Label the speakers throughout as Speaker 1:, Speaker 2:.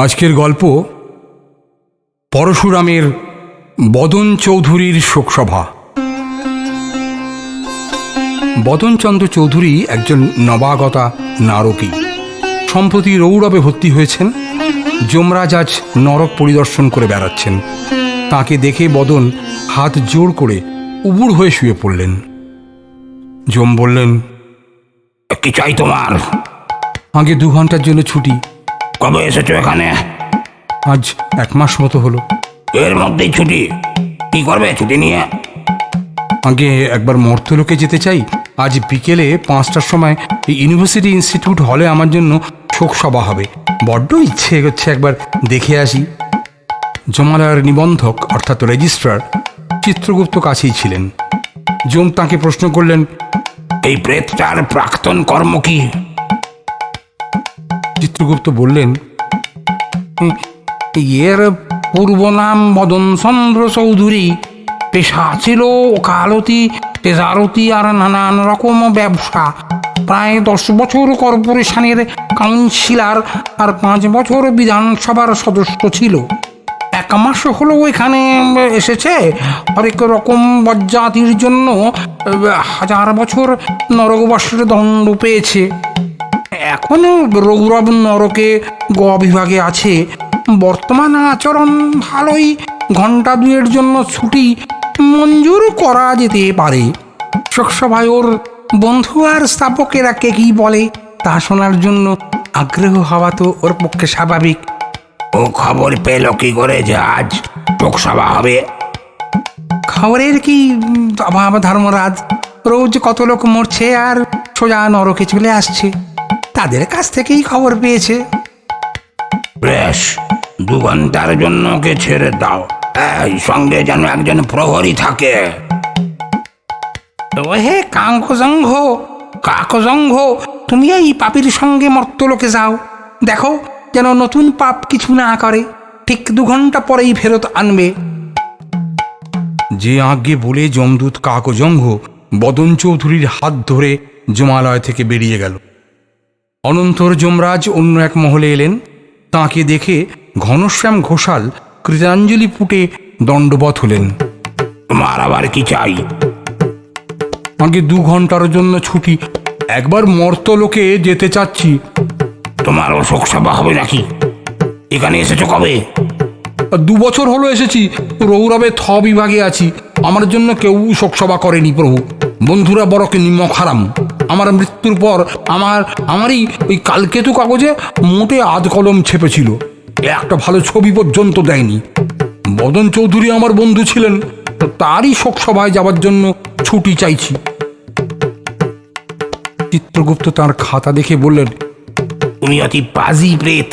Speaker 1: আজকের গল্প পরশুরামের বদন চৌধুরীর শোকসভা। বদনচন্দ্র চৌধুরী একজন নবাগতা নারকী। সম্প্রতি রৌরবে ভর্তি হয়েছেন, যমরাজ আজ নরক পরিদর্শন করে বেড়াচ্ছেন। তাকে দেখে বদন হাত জোর করে উবুড় হয়ে শুয়ে পড়লেন। যম বললেন
Speaker 2: কি চাই তোমার।
Speaker 1: আগে দু ঘণ্টার জন্য ছুটি
Speaker 2: কবে এসেছ এখানে?
Speaker 1: আজ এক মাস মতো হলো।
Speaker 2: এর মধ্যেই ছুটি? কি করবে ছুটি নিয়ে?
Speaker 1: আগে একবার মর্তলোকে যেতে চাই। আজ বিকেলে পাঁচটার সময় এই ইউনিভার্সিটি ইনস্টিটিউট হলে আমার জন্য শোকসভা হবে। বড্ড ইচ্ছে হচ্ছে একবার দেখে আসি। জমালয়ের নিবন্ধক অর্থাৎ রেজিস্ট্রার চিত্রগুপ্ত কাছেই ছিলেন। জম তাকে প্রশ্ন করলেন
Speaker 2: এই প্রেতটার প্রাক্তন কর্ম কি?
Speaker 1: চিত্রগুপ্ত বললেন এর পূর্ব নাম মদন চন্দ্র চৌধুরী। পেশা ছিল ওকালতি, তেজারতি আর নানান রকম ব্যবসা। প্রায় দশ বছর কর্পোরেশনের কাউন্সিলার আর পাঁচ বছর বিধানসভার সদস্য ছিল। এক মাস হলো এখানে এসেছে। হরেক রকম বজ্জাতির জন্য হাজার বছর নরকবাসের দণ্ড পেয়েছে। এখনও রৌরব নরকে গ বিভাগে আছে। বর্তমান আচরণ ভালোই। ঘণ্টা দুয়ের জন্য ছুটি মঞ্জুর করা যেতে পারে। শোকসভায় ওর বন্ধু আর স্থাপকেরা কে কি বলে তা শোনার জন্য আগ্রহ হওয়া তো ওর পক্ষে স্বাভাবিক।
Speaker 2: ও খবর পেল কি করে যে আজ লোকসভা হবে?
Speaker 1: খবরের কি অভাব ধর্মরাজ? রোজ কত লোক মরছে আর সোজা নরকে চলে আসছে। তাদের কাছ থেকেই খবর পেয়েছে।
Speaker 2: বেশ দু ঘণ্টার জন্য ওকে ছেড়ে দাও। এই সঙ্গে যেন একজন প্রহরী থাকে।
Speaker 1: ও হে কাঙ্কজঙ্ঘ কাকজঙ্ঘ তুমি এই পাপির সঙ্গে মর্তলোকে যাও। দেখো যেন নতুন পাপ কিছু না করে ঠিক দু ঘণ্টা পরেই ফেরত আনবে। যে আজ্ঞে বলে যমদূত কাকজঙ্ঘ বদন চৌধুরীর হাত ধরে জমালয় থেকে বেরিয়ে গেল। অনন্তর যমরাজ অন্য এক মহলে এলেন। তাকে দেখে ঘনশ্যাম ঘোষাল কৃতাঞ্জলি পুটে দণ্ডবত হলেন।
Speaker 2: তোমার আবার কি চাই?
Speaker 1: আগে দু ঘণ্টার জন্য ছুটি একবার মর্ত লোকে যেতে চাচ্ছি।
Speaker 2: তোমার অশোক সভা হবে নাকি? এখানে এসেছ কবে?
Speaker 1: দু বছর হলো এসেছি রৌরবে থ বিভাগে আছি। আমার জন্য কেউ শোকসভা করেনি প্রভু। বন্ধুরা বড়কে নিমক হারাম আমার মৃত্যুর পর আমার আমারই ওই কালকেতু কাগজে মোটে আধ কলম ছেপেছিল। একটা ভালো ছবি পর্যন্ত দেয়নি। বদন চৌধুরী আমার বন্ধু ছিলেন তারই শোকসভায় যাওয়ার জন্য ছুটি চাইছি। চিত্রগুপ্ত তার খাতা দেখে বললেন
Speaker 2: তুমি অতি বাজি প্রেত।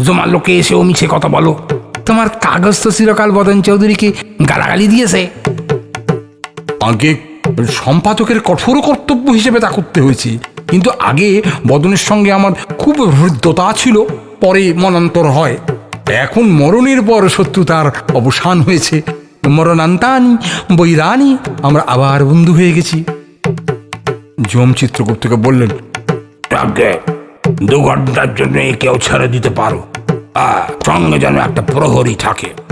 Speaker 2: জমার লোকে এসে ও মিছে কথা বলো।
Speaker 1: তোমার কাগজ তো চিরকাল বদন চৌধুরীকে
Speaker 2: গালাগালি দিয়েছে?
Speaker 1: আগে সম্পাদকের কঠোর কর্তব্য হিসেবে তা করতে হয়েছে। কিন্তু আগে বদনের সঙ্গে আমার খুব হৃদ্যতা ছিল, পরে মনান্তর হয়। এখন মরণের পর শত্রুতার অবসান হয়েছে। মরণান্তানি, বৈরানি, আমরা আবার বন্ধু হয়ে গেছি। যম চিত্রগুপ্তকে বললেন
Speaker 2: দু ঘণ্টার জন্য কেউ ছেড়ে দিতে পারো। সঙ্গে যেন একটা প্রহরী থাকে।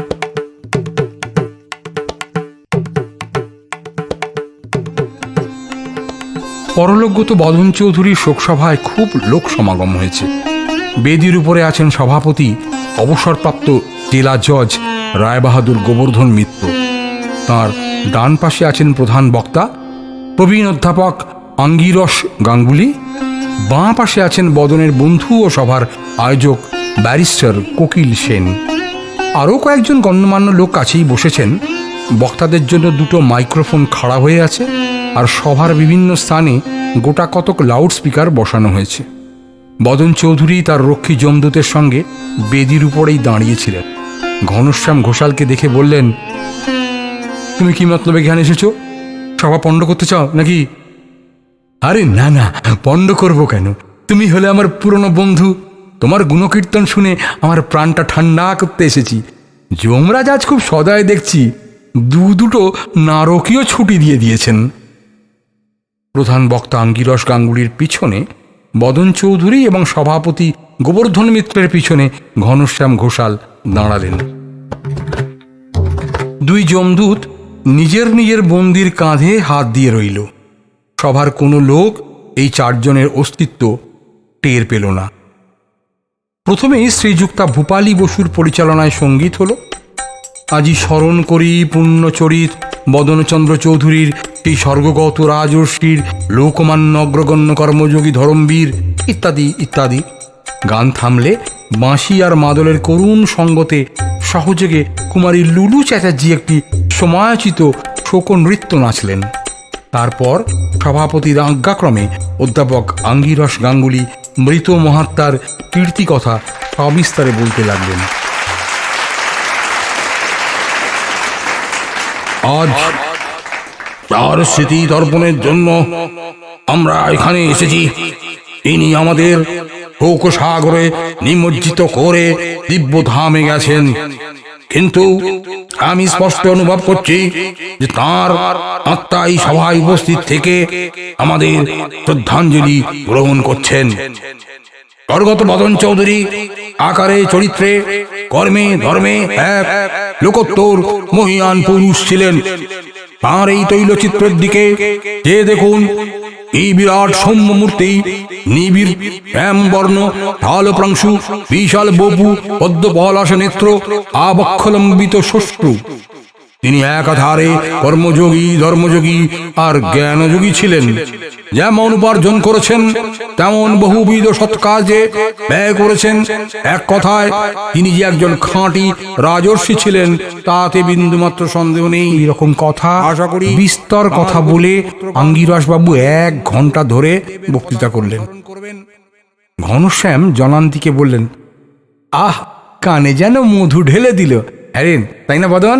Speaker 1: পরলোকগত বদন চৌধুরীর শোকসভায় খুব লোক সমাগম হয়েছে। বেদির উপরে আছেন সভাপতি, অবসরপ্রাপ্ত জেলা জজ রায়বাহাদুর গোবর্ধন মিত্র। তার ডান পাশে আছেন প্রধান বক্তা, প্রবীণ অধ্যাপক আঙ্গিরস গাঙ্গুলি। বাঁ পাশে আছেন বদনের বন্ধু ও সভার আয়োজক ব্যারিস্টার কোকিল সেন। আরও কয়েকজন গণ্যমান্য লোক কাছেই বসেছেন। বক্তাদের জন্য দুটো মাইক্রোফোন খাড়া হয়ে আছে। আর সভার বিভিন্ন স্থানে গোটা কতক লাউড স্পিকার বসানো হয়েছে। বদন চৌধুরী তার রক্ষী যমদূতের সঙ্গে বেদির উপরেই দাঁড়িয়েছিলেন। ঘনশ্যাম ঘোষালকে দেখে বললেন, তুমি কি মতলবে এখানে এসেছ? সভা পণ্ড করতে চাও নাকি? আরে না না, পণ্ড করব কেন? তুমি হলে আমার পুরনো বন্ধু। তোমার গুণকীর্তন শুনে আমার প্রাণটা ঠান্ডা করতে এসেছি। যমরাজ আজ খুব সদয় দেখছি। দু দুটো নারকীয় ছুটি দিয়ে দিয়েছেন। প্রধান বক্তা আঙ্গিরস গাঙ্গুলির পিছনে, বদন চৌধুরী এবং সভাপতি গোবর্ধন মিত্রের পিছনে ঘনশ্যাম ঘোষাল দাঁড়ালেন। দুই যমদূত নিজের নিজের বন্দির কাঁধে হাত দিয়ে রইল। সভার কোনো লোক এই চারজনের অস্তিত্ব টের পেল না। প্রথমেই শ্রীযুক্তা ভূপালী বসুর পরিচালনায় সংগীত হলো। আজি স্মরণ করি পুণ্যচরিত বদনচন্দ্র চৌধুরীর সেই স্বর্গগত, রাজর্ষির, লোকমান্য অগ্রগণ্য, কর্মযোগী, ধরমবীর ইত্যাদি ইত্যাদি। গান থামলে বাঁশি আর মাদলের করুণ সঙ্গতে সহযোগে কুমারী লুলু চ্যাটার্জি একটি সমায়োচিত শোক নৃত্য নাচলেন। তারপর সভাপতির আজ্ঞাক্রমে অধ্যাপক আঙ্গিরস গাঙ্গুলি, মৃত মহাত্মার কীর্তি কথা সবিস্তারে বলতে লাগলেন।
Speaker 2: আজ তার স্মৃতি তর্পণের জন্য আমরা এখানে এসেছি। তিনি আমাদের সাগরে নিমজ্জিত করে দিব্য ধামে গেছেন। কিন্তু আমি স্পষ্ট অনুভব করছি যে তার আত্মা এই সভায় উপস্থিত থেকে আমাদের শ্রদ্ধাঞ্জলি গ্রহণ করছেন। স্বর্গত বদন চৌধুরী আকারে, চরিত্রে, কর্মে, ধর্মে এক লোকোত্তর মহিয়ান পুরুষ ছিলেন। তাঁর এই তৈলচিত্রের দিকে যে দেখুন, এই বিরাট সৌম্য মূর্তি, নিবিড় বর্ণ ঢাল প্রাংশু বিশাল বপু পদ্ম পলাশ নেত্র, আবক্ষলম্বিত শ্বশ্রু তিনি একাধারে কর্মযোগী ধর্মযোগী আর জ্ঞানযোগী ছিলেন। যেমন উপার্জন করেছেন তেমন বহুবিধ সৎকাজে ব্যয় করেছেন। এক কথায় তিনি যে একজন খাঁটি রাজর্ষি ছিলেন তাতে বিন্দুমাত্র সন্দেহ নেই।
Speaker 1: এইরকম কথা
Speaker 2: আশা করি
Speaker 1: বিস্তর কথা বলে আঙ্গিরসবাবু এক ঘণ্টা ধরে বক্তৃতা করলেন। ঘনশ্যাম জনান্তিকে বললেন আহ কানে যেন মধু ঢেলে দিল। হ্যারেন তাই না বদন?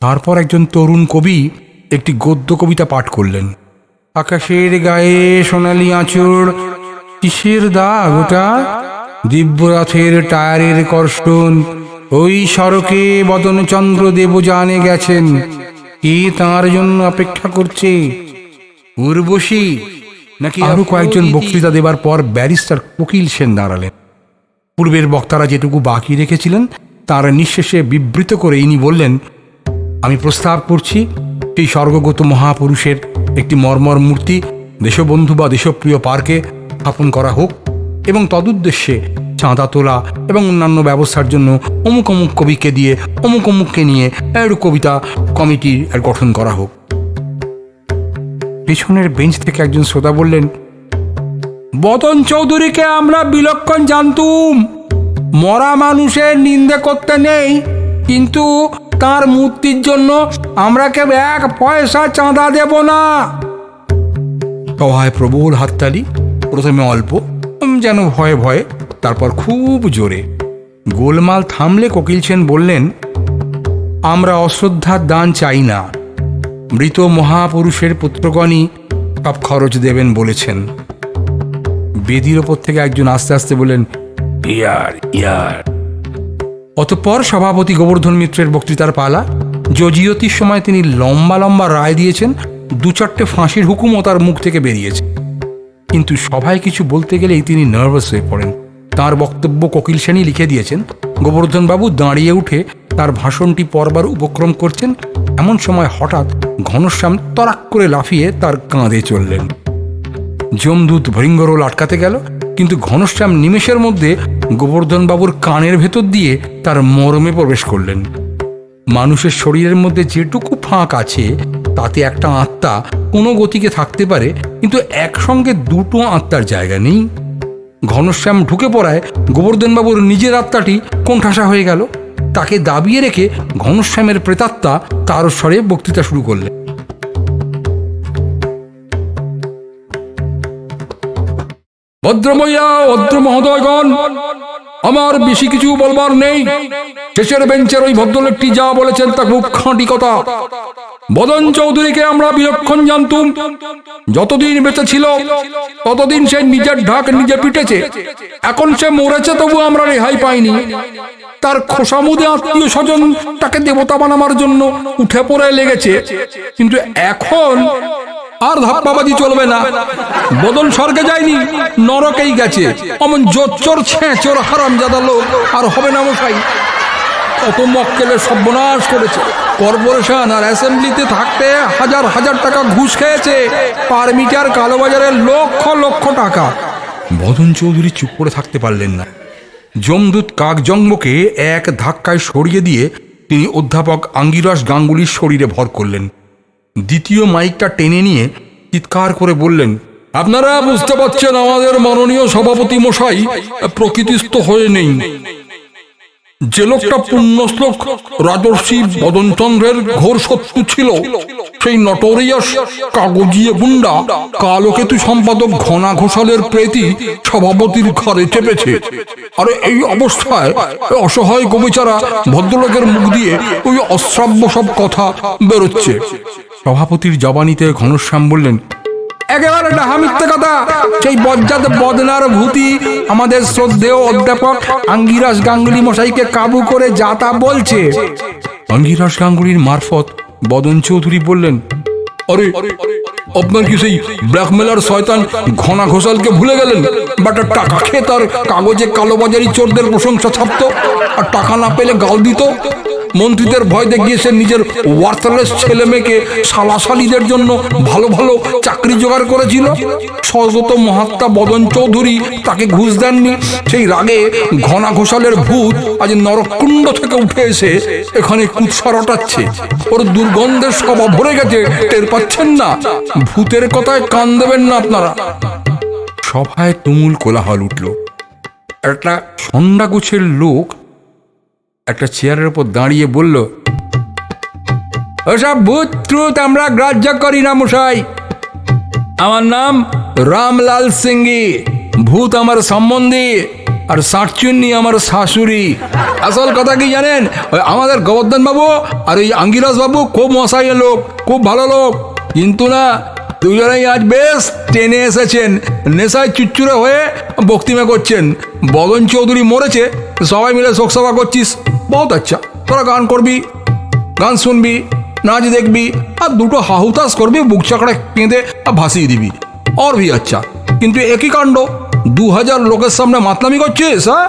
Speaker 1: তারপর একজন তরুণ কবি একটি গদ্য কবিতা পাঠ করলেন। আকাশের গায়ে সোনালি আঁচড় কিসের দাগ ওটা? দিব্যরথের টায়ারের কর্ষণ ওই সড়কে বদনচন্দ্র দেব জানে গেছেন। কে তার জন্য অপেক্ষা করছে? উর্বশী? নাকি আরও কয়েকজন বক্তৃতা দেবার পর ব্যারিস্টার কোকিল সেন দাঁড়ালেন। পূর্বের বক্তারা যেটুকু বাকি রেখেছিলেন তার নিঃশেষে বিবৃত করে ইনি বললেন আমি প্রস্তাব করছি সেই স্বর্গগত মহাপুরুষের একটি মর্মর মূর্তি দেশবন্ধু বা দেশপ্রিয় পার্কে স্থাপন করা হোক এবং তদুদ্দেশ্যে চাঁদা তোলা এবং অন্যান্য ব্যবস্থার জন্য অমুক অমুক কবিকে দিয়ে, অমুক অমুককে নিয়ে এর কবিতা কমিটির গঠন করা হোক। পেছনের বেঞ্চ থেকে একজন শ্রোতা বললেন, বদন চৌধুরীকে আমরা বিলক্ষণ জানতুম। মরা মানুষের নিন্দে করতে নেই, কিন্তু তার মূর্তির জন্য আমরা কেউ এক পয়সা চাঁদা দেব না। সভায় প্রবল হাততালি, প্রথমে অল্প যেন ভয়ে ভয়ে, তারপর খুব জোরে। গোলমাল থামলে কোকিল সেন বললেন, আমরা অশ্রদ্ধার দান চাই না। মৃত মহাপুরুষের পুত্রগণই সব খরচ দেবেন বলেছেন। বেদির ওপর থেকে একজন আস্তে আস্তে বললেন,
Speaker 2: ইয়ার ইয়ার
Speaker 1: অতঃপর সভাপতি গোবর্ধন মিত্রের বক্তৃতার পালা জজিয়তির সময় তিনি লম্বা লম্বা রায় দিয়েছেন দু চারটে ফাঁসির হুকুমও তার মুখ থেকে বেরিয়েছে। কিন্তু সভায় কিছু বলতে গেলেই তিনি নার্ভাস হয়ে পড়েন। তার বক্তব্য কোকিল সেনী লিখে দিয়েছেন। গোবর্ধনবাবু দাঁড়িয়ে উঠে তার ভাষণটি পড়বার উপক্রম করছেন। এমন সময় হঠাৎ ঘনশ্যাম তরাক করে লাফিয়ে তার কাঁধে চললেন। যমদূত ভৃঙ্গরোল আটকাতে গেল। কিন্তু ঘনশ্যাম নিমেষের মধ্যে গোবর্ধন বাবুর কানের ভেতর দিয়ে তার মরমে প্রবেশ করলেন। মানুষের শরীরের মধ্যে যেটুকু ফাঁক আছে, তাতে একটা আত্মা কোনো গতিকে থাকতে পারে, কিন্তু একসঙ্গে দুটো আত্মার জায়গা নেই। ঘনশ্যাম ঢুকে পড়ায় গোবর্ধনবাবুর নিজের আত্মাটি কোণঠাসা হয়ে গেল। তাকে দাবিয়ে রেখে ঘনশ্যামের প্রেতাত্মা তার স্বরে বক্তৃতা শুরু করলেন। ভদ্রমయ్যা ভদ্র মহোদয়গণ আমার বেশি কিছু বলবার নেই। শেষের বেঞ্চের ওই ভদ্রলোকটি যা বলেছেন তা খুব খাঁটি কথা। বদন চৌধুরীকে আমরা বিলক্ষণ জানতুম। যতদিন বেঁচে ছিল, ততদিন সে নিজের ঢাক নিজে পিটেছে। এখন সে মরেছে তবু আমরা রেহাই পাইনি। তার খোসামুদে আত্মীয় স্বজন তাকে দেবতা বানাবার জন্য উঠে পড়ে লেগেছে। কিন্তু এখন আর ধাপ্পাবাজি চলবে না। বদল স্বর্গে যায়নি, নরকেই গেছে। অমন জোচ্চোর হারাম হারামজাদা লোক আর হবে না মশাই। কত মক্কেলে সর্বনাশ করেছে। কর্পোরেশন আর অ্যাসেম্বলিতে থাকতে হাজার হাজার টাকা ঘুষ খেয়েছে। পার মিটার কালোবাজারের লক্ষ লক্ষ টাকা। বদন চৌধুরী চুপ করে থাকতে পারলেন না। যমদূত কাকজঙ্গকে এক ধাক্কায় সরিয়ে দিয়ে তিনি অধ্যাপক আঙ্গিরস গাঙ্গুলির শরীরে ভর করলেন। দ্বিতীয় মাইকটা টেনে নিয়ে চিৎকার করে বললেন, আপনারা বুঝতে পারছেন আমাদের মাননীয় সভাপতি মশাই, প্রকৃতিস্থ হয়ে নেই। যে লোকটা পুণ্যশ্লোক রাজর্ষি বদনচন্দ্রের ঘোর শত্রু ছিল, সেই নটোরিয়াস কাগজিয়ে গুন্ডা কালকেতু সম্পাদক ঘনা ঘোষালের প্রেতি সভাপতির ঘরে চেপেছে। আর এই অবস্থায় অসহায় গোবিচারা ভদ্রলোকের মুখ দিয়ে ওই অশ্রাব্য সব কথা বেরোচ্ছে। সভাপতির জবানিতে ঘনশ্যাম বললেন একেবারে ডাহা মিথ্যে কথা। সেই বজ্জাত বদনার ভূতি, আমাদের শ্রদ্ধেয় অধ্যাপক আঙ্গিরাস গাঙ্গুলি মশাইকে কাবু করে যা তা বলছে। আঙ্গিরাস গাঙ্গুলির মারফত বদন চৌধুরী বললেন, আরে আপনার কি সেই ব্ল্যাকমেলার শয়তান ঘনা ঘোষালকে ভুলে গেলেন বাটা টাকা খেয়ে তার কাগজে কালোবাজারি চোরদের প্রশংসা ছাপতো আর টাকা না পেলে গাল দিত মন্ত্রীদের ভয় দেখিয়ে সে নিজের ওয়ার্থলেস ছেলে মেয়েকে সালাসালিদের জন্য ভালো ভালো চাকরি জোগাড় করেছিল স্বগত মহাত্মা বদন চৌধুরী তাকে ঘুষ দেননি সেই রাগে ঘনা ঘোষালের ভূত আজ নরকুণ্ড থেকে উঠে এসে এখানে কুৎসা রটাচ্ছে ওর দুর্গন্ধের সভা ভরে গেছে, টের পাচ্ছেন না। ভূতের কথায় কান দেবেন না আপনারা। সভায় তুমুল কোলাহল উঠল। একটা সন্ধ্যা গুছের লোক একটা চেয়ারের উপর দাঁড়িয়ে বলল ওসব ভূত ট্রুথ আমরা গ্রাহ্য করি না, মশাই। আমার নাম রামলাল সিংহি। ভূত আমার সম্বন্ধী আর শাকচুন্নি আমার শাশুড়ি। আসল কথা কি জানেন? আমাদের গোবর্ধন বাবু আর ওই আঙ্গিরাজ বাবু খুব মশাইয়ের লোক, খুব ভালো লোক। কিন্তু না, দুজনেই আজ বেশ টেনে এসেছেন। নেশায় চুচ্চুরে হয়ে বক্তিমে করছেন। বদন চৌধুরী মরেছে, সবাই মিলে শোকসভা করছিস। বহুত আচ্ছা তোরা গান করবি, গান শুনবি, নাচ দেখবি, আর দুটো হাহুতাস করবি, বুক চাকড়ে কেঁদে ভাসিয়ে দিবি। আর ভি আচ্ছা কিন্তু একই কাণ্ড? দু হাজার লোকের সামনে মাতলামি করছিস হ্যাঁ?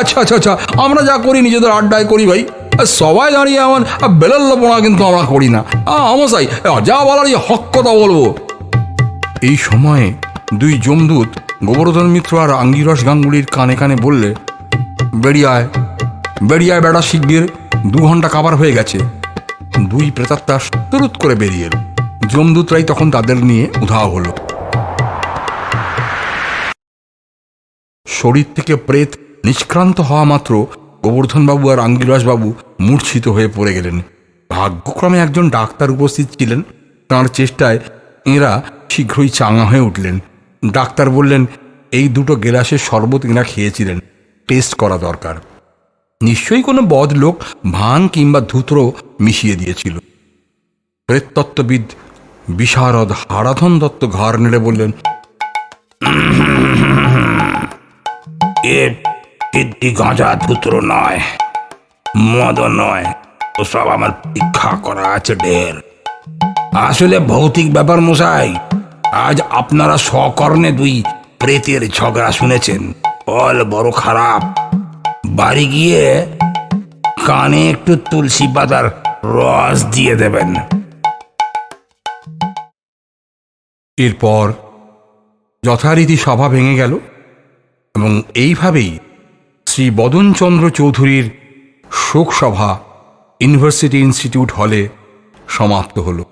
Speaker 1: আচ্ছা আচ্ছা আচ্ছা আমরা যা করি, নিজেদের আড্ডায় করি ভাই। সবাই দাঁড়িয়ে এমন বেলাল্লপনা কিন্তু আমরা করি না। আমসাই যা বলার হক কথা বলব। এই সময়ে দুই জমদূত গোবর্ধন মিত্র আর আঙ্গিরস গাঙ্গুলির কানে কানে বললে বেরিয়ায় বেরিয়ায় বেড়া শিগগির দু ঘণ্টা কাবার হয়ে গেছে। দুই প্রেতাত্মা তুরুত করে বেরিয়ে এলো। যমদূতরাই তখন তাদের নিয়ে উধাও হলো। শরীর থেকে প্রেত নিষ্ক্রান্ত হওয়া মাত্র গোবর্ধনবাবু আর আঙ্গিরাসবাবু মূর্ছিত হয়ে পড়ে গেলেন। ভাগ্যক্রমে একজন ডাক্তার উপস্থিত ছিলেন। তাঁর চেষ্টায় এঁরা শীঘ্রই চাঙা হয়ে উঠলেন। ডাক্তার বললেন, এই দুটো গেলাসের শরবত এঁরা খেয়েছিলেন। টেস্ট করা দরকার। নিশ্চয়ই কোনো বদ লোক ভাং কিংবা ধুতরো মিশিয়ে দিয়েছিল। প্রেততত্ত্ববিদ বিশারদ হারাধন দত্ত ঘাড় নেড়ে বললেন
Speaker 2: কীর্তি গাঁজা ধুত্র নয়, মদ নয় ওসব আমার পরীক্ষা করা আছে ঢের। আসলে ভৌতিক ব্যাপার মশাই, আজ আপনারা সকর্ণে দুই প্রেতের ঝগড়া শুনেছেন অল বড় খারাপ। বাড়ি গিয়ে কানে একটু তুলসী পাতার রস দিয়ে দেবেন।
Speaker 1: এরপর যথারীতি সভা ভেঙে গেল এবং এইভাবেই শ্রী বদনচন্দ্র চৌধুরীর শোকসভা ইউনিভার্সিটি ইনস্টিটিউট হলে সমাপ্ত হলো।